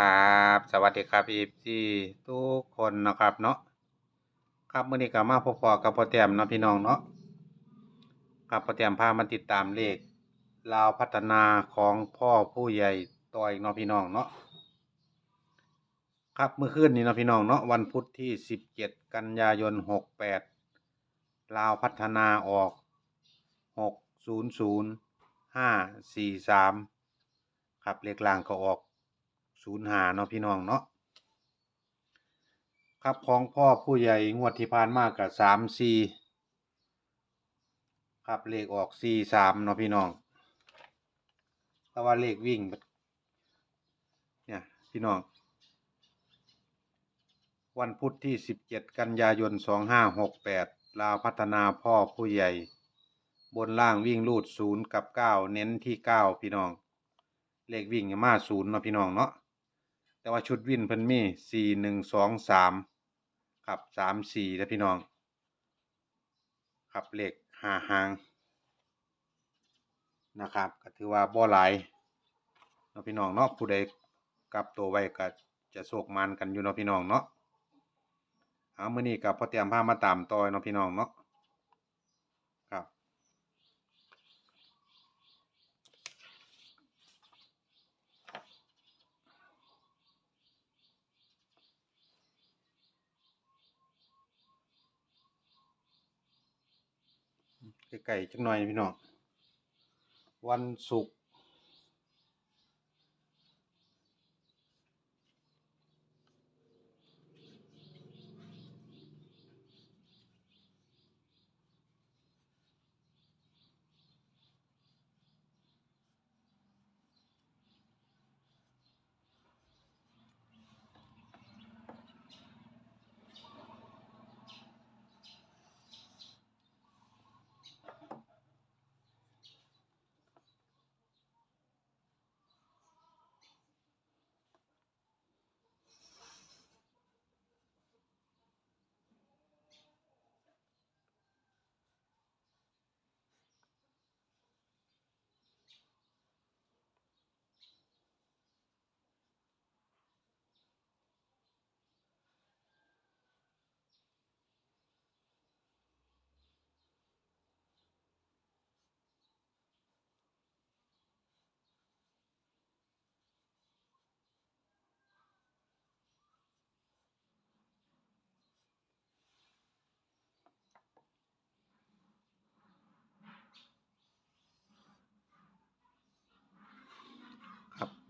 ครับ สวัสดีครับอีีทุกคนนะครับเนาะครับมื้อนี้ก็มาพบปอกับพ่อแต้มเนาะพี่น้องเนาะครับพ่อแต้มพามาติดตามเลขลาวพัฒนาของพ่อผู้ใหญ่ต่อยเนาะพี่น้องเนาะครับเมื่อคืนนี้เนาะพี่น้องเนาะวันพุธที่17กันยายน68ลาวพัฒนาออก600 543ครับเลขล่างก็ออก 05เนาะพี่น้องเนาะครับของพ่อผู้ใหญ่งวดที่ผ่านมากับ34ครับเลขออก43เนาะพี่น้องแต่ว่าเลขวิ่งเนี่ยพี่น้อง วันพุธที่17กันยายน2568ลาวพัฒนาพ่อผู้ใหญ่ บนล่างวิ่งรูด0กับ9เน้นที่9พี่น้อง เลขวิ่งมา0เนาะพี่น้องเนาะ แต่ว่าชุดวินเพิ่นมี4 1 2 3ครับ3 4แล้วพี่น้อง ครับเลขห้าหางนะครับ ก็ถือว่าบ่หลายเนาะพี่น้องเนาะผู้ใดกลับตัวไว้ก็จะโชคมันกันอยู่เนาะพี่น้องเนาะเอามื้อนี้ก็พอเตรียมพามาตามต่อเนาะพี่น้องเนาะ ไก่จังหน่อยพี่น้องวันศุกร์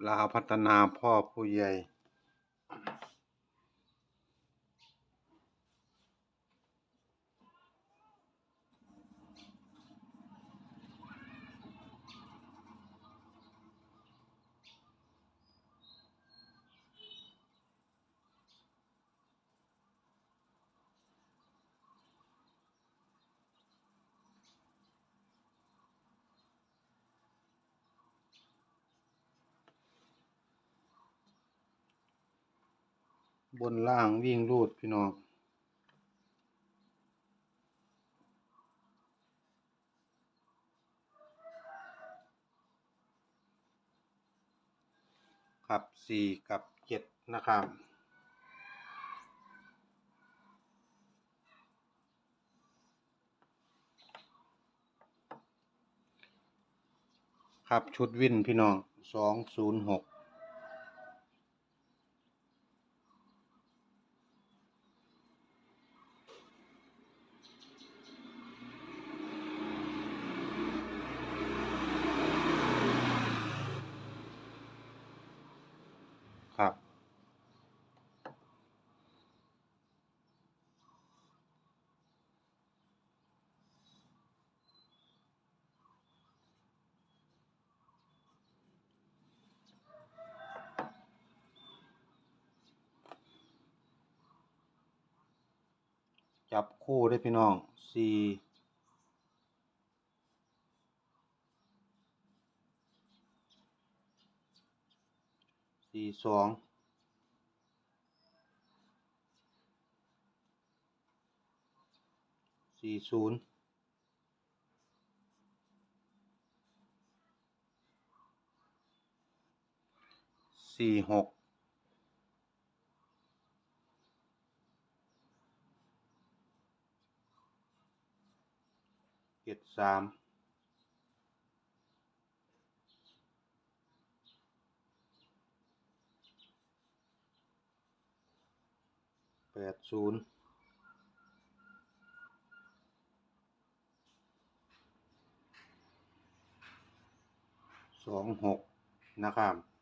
ลาพัฒนาพ่อผู้ใหญ่ บนล่างวิ่งรูดพี่น้องครับสี่กับเจ็ดนะครับครับชุดวินพี่น้องสองศูนย์หก ครับ จับคู่ได้พี่น้องสี่สี่สองสี่ศูนย์สี่หก สามแปดศูนย์สองหกนะครับ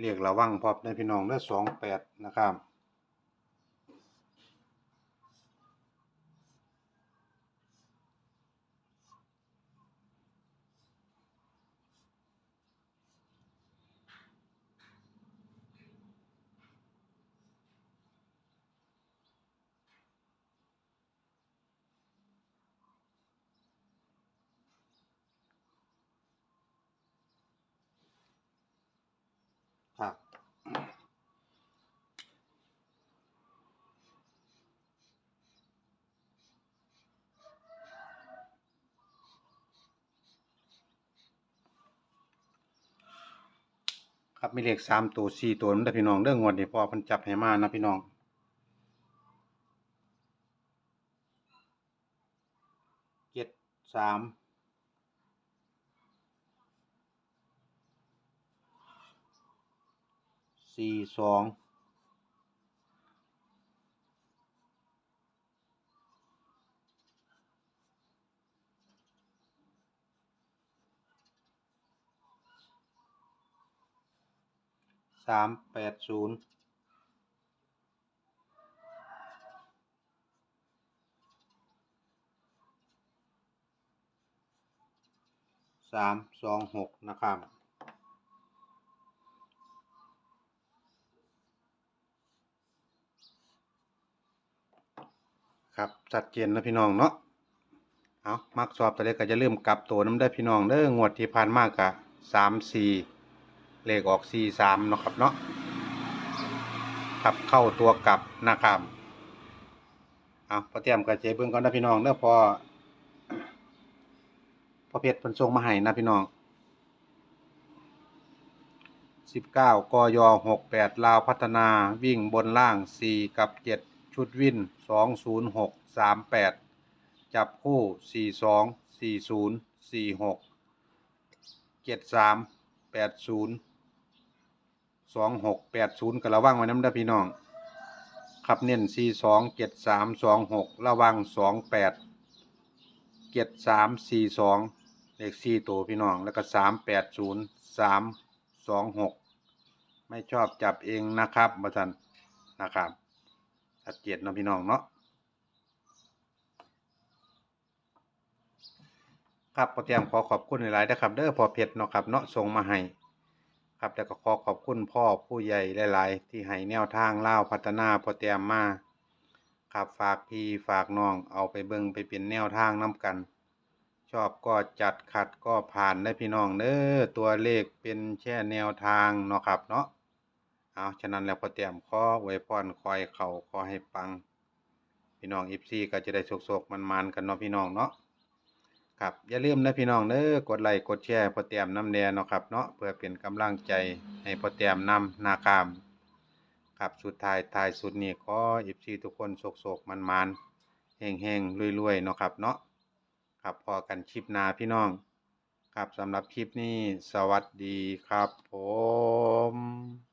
เรียกระวังพอบในพี่น้องเด้อสองแปดนะครับ ครับมีเลขสามตัวสี่ตัวนั่นพี่น้องเรื่องงวดนี่พอพันจับให้มานะพี่น้องเจ็ดสามสี่สอง สามแปดศูนย์สามสองหกนะครับครับชัดเจนนะพี่น้องเนาะเอามักสอบตัวเลขก็จะลืมกลับตัวน้ำได้พี่น้องเด้องวดที่ผ่านมากะสามสี่ เลขออกสี่สามเนาะครับเนาะครับเข้าตัวกลับนะครับเอาพอเตรียมกระเจเบิ่งก่อนนะพี่น้องเด้อพอพอเพชรเพิ่นส่งมาให้นะพี่น้องสิบเก้ากยหกแปดลาวพัฒนาวิ่งบนล่างสี่กับเจ็ดชุดวิ่นสองศูนย์หกสามแปดจับคู่สี่สองสี่ศูนย์สี่หกเจ็ดสามแปดศูนย์ สองหกแปดศูนย์ก็ระวังไว้น้ำด้พี่น้อง ครับเน้นสี่สองเจ็ดสามสองหกระวังสองแปดเจ็ดสามสี่สองเลขสี่ตัวพี่น้อง แล้วก็สามแปดศูนย์สามสองหกไม่ชอบจับเองนะครับมาทันนะครับชัดเจนนะพี่น้องเนาะครับพอเตรียมขอขอบคุณหลายๆนะครับ เด้อพอเพชรเนาะครับเนาะส่งมาให้ ครับแล้วก็ขอขอบคุณพ่อผู้ใหญ่หลาย ๆ ที่ให้แนวทางเล่าพัฒนาพอเตรียมมาครับฝากพี่ฝากน้องเอาไปเบิ่งไปเป็นแนวทางน้กัน ชอบก็จัดขัดก็ผ่านได้พี่น้องเด้อตัวเลขเป็นแค่แนวทางเนาะครับเนาะเอาฉะนั้นแล้วพอเตรียมขอไว้พรคอยเข่าขอให้ปัง พี่น้องอีฟซีก็จะได้โศกๆมันๆกันเนาะพี่น้องเนาะ ครับอย่าลืมนะพี่น้องเด้อกดไลค์กดแชร์พอเตรียมน้ำแดงเนาะครับเนาะเพื่อเป็นกำลังใจให้พอเตรียมนำนาคามครับสุดท้ายท้ายสุดนี้ขออิฟซีทุกคนโศกๆมันๆเฮงๆรวยๆเนาะครับเนาะครับพอกันคลิปนาพี่น้อง ครับสำหรับคลิปนี้สวัสดีครับผม